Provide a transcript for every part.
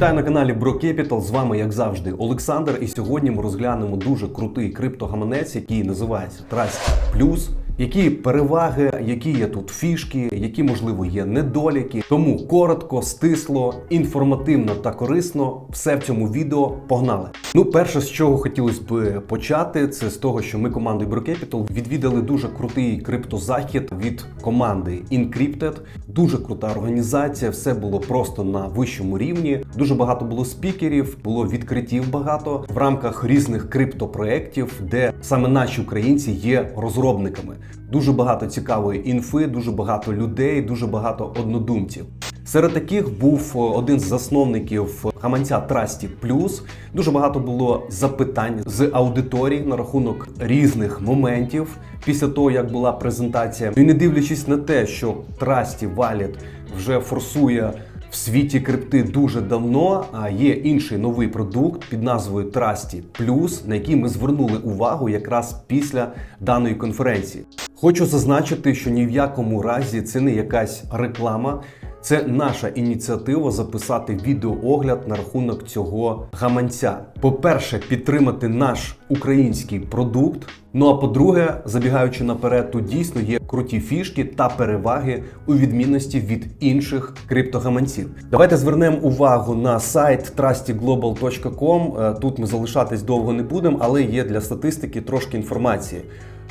Вітаю на каналі Bro Capital, З вами, як завжди, Олександр. І сьогодні ми розглянемо дуже крутий криптогаманець, який називається Trust Plus. Які переваги, які є тут фішки, які можливо є недоліки. Тому коротко, стисло, інформативно та корисно все в цьому відео погнали. Ну, перше, з чого хотілося б почати, це з того, що ми командою Bro відвідали дуже крутий криптозахід від команди Encrypted. Дуже крута організація, все було просто на вищому рівні. Дуже багато було спікерів, було відкриттів багато в рамках різних криптопроєктів, де саме наші українці є розробниками. Дуже багато цікавої інфи, дуже багато людей, дуже багато однодумців. Серед таких був один з засновників гаманця Trusty Plus. Дуже багато було запитань з аудиторії на рахунок різних моментів після того, як була презентація. І не дивлячись на те, що Trusty Wallet вже форсує в світі крипти дуже давно. А є інший новий продукт під назвою Trusty Plus, на який ми звернули увагу якраз після даної конференції. Хочу зазначити, що ні в якому разі це не якась реклама. Це наша ініціатива записати відеоогляд на рахунок цього гаманця. По-перше, підтримати наш український продукт. Ну а по-друге, забігаючи наперед, тут дійсно є круті фішки та переваги у відмінності від інших криптогаманців. Давайте звернемо увагу на сайт trustyglobal.com. Е, Тут ми залишатись довго не будемо, але є для статистики трошки інформації.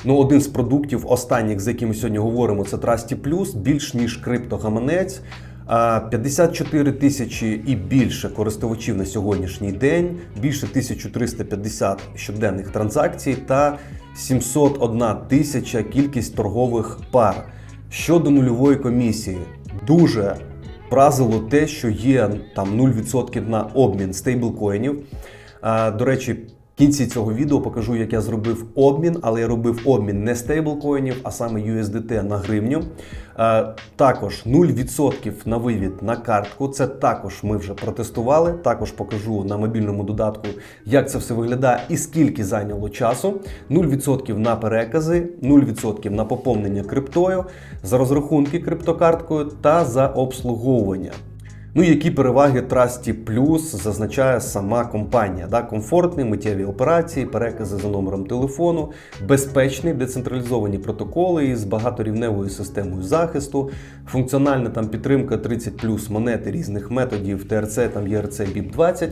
Ну, один з продуктів останніх, з якими сьогодні говоримо, це Trusty Plus, більш ніж криптогаманець. 54 тисячі і більше користувачів на сьогоднішній день, більше 1350 щоденних транзакцій та 701 тисяча кількість торгових пар. Щодо нульової комісії, дуже вразило те, що є там 0% на обмін стейблкоїнів. До речі, кінці цього відео покажу, як я зробив обмін, але я робив обмін не стейблкоїнів, а саме USDT на гривню. Е, Також 0% на вивід на картку. Це також ми вже протестували. Також покажу на мобільному додатку, як це все виглядає і скільки зайняло часу. 0% на перекази, 0% на поповнення криптою, за розрахунки криптокарткою та за обслуговування. Ну, які переваги Trusty Plus зазначає сама компанія. Да? Комфортні миттєві операції, перекази за номером телефону, безпечні децентралізовані протоколи із багаторівневою системою захисту, функціональна там підтримка 30 плюс монети різних методів, ТРЦ, там ЄРЦ, BIP20,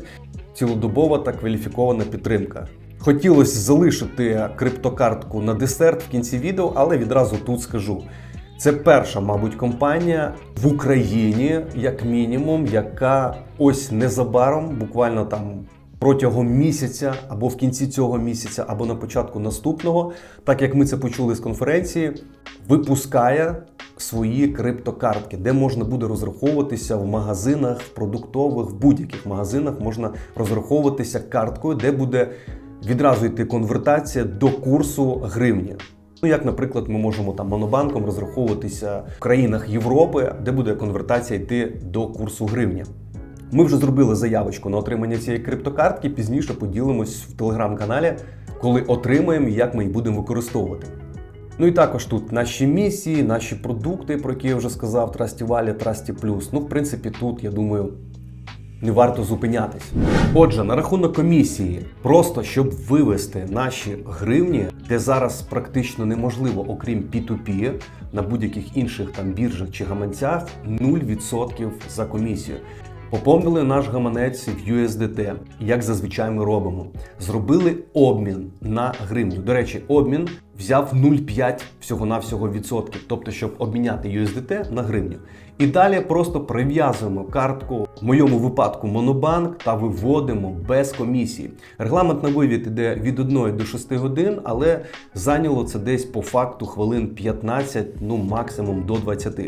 цілодобова та кваліфікована підтримка. Хотілося залишити криптокартку на десерт в кінці відео, але відразу тут скажу. Це перша, мабуть, компанія в Україні, як мінімум, яка ось незабаром, буквально там протягом місяця, або в кінці цього місяця, або на початку наступного, так як ми це почули з конференції, випускає свої криптокартки, де можна буде розраховуватися в магазинах, в продуктових, в будь-яких магазинах можна розраховуватися карткою, де буде відразу йти конвертація до курсу гривні. Ну, як, наприклад, ми можемо там монобанком розраховуватися в країнах Європи, де буде конвертація йти до курсу гривня. Ми вже зробили заявочку на отримання цієї криптокартки. Пізніше поділимось в телеграм-каналі, коли отримаємо і як ми її будемо використовувати. Ну і також тут наші місії, наші продукти, про які я вже сказав, Trusty Wallet, Trusty Plus. Ну, в принципі, тут я думаю. Не варто зупинятись. Отже, на рахунок комісії, просто щоб вивести наші гривні, де зараз практично неможливо, окрім P2P, на будь-яких інших там біржах чи гаманцях, 0% за комісію. Поповнили наш гаманець в USDT, як зазвичай ми робимо. Зробили обмін на гривню. До речі, обмін взяв 0,5 всього-навсього відсотків, тобто, щоб обміняти USDT на гривню. І далі просто прив'язуємо картку, в моєму випадку Монобанк, та виводимо без комісії. Регламент на вивід іде від 1 до 6 годин, але зайняло це десь по факту хвилин 15, ну максимум до 20.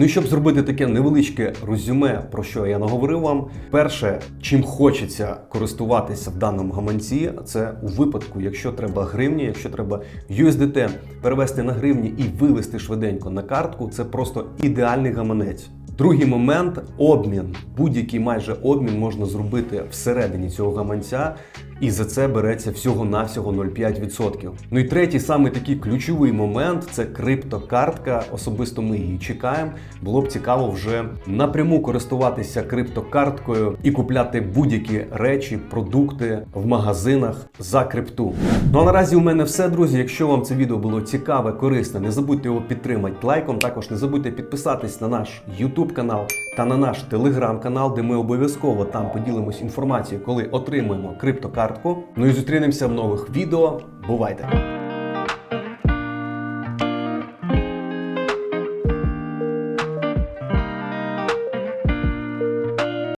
Ну і щоб зробити таке невеличке резюме, про що я наговорив вам, перше, чим хочеться користуватися в даному гаманці, це у випадку, якщо треба гривні, якщо треба USDT перевести на гривні і вивести швиденько на картку, це просто ідеальний гаманець. Другий момент обмін. Будь-який майже обмін можна зробити всередині цього гаманця. І за це береться всього-навсього 0,5%. Ну і третій, саме такий ключовий момент це криптокартка. Особисто ми її чекаємо. Було б цікаво вже напряму користуватися криптокарткою і купляти будь-які речі, продукти в магазинах за крипту. Ну а наразі у мене все, друзі. Якщо вам це відео було цікаве, корисне, не забудьте його підтримати лайком. Також не забудьте підписатись на наш YouTube канал та на наш Telegram канал, де ми обов'язково там поділимось інформацією, коли отримуємо криптокартку. Ну і зустрінемося в нових відео. Бувайте!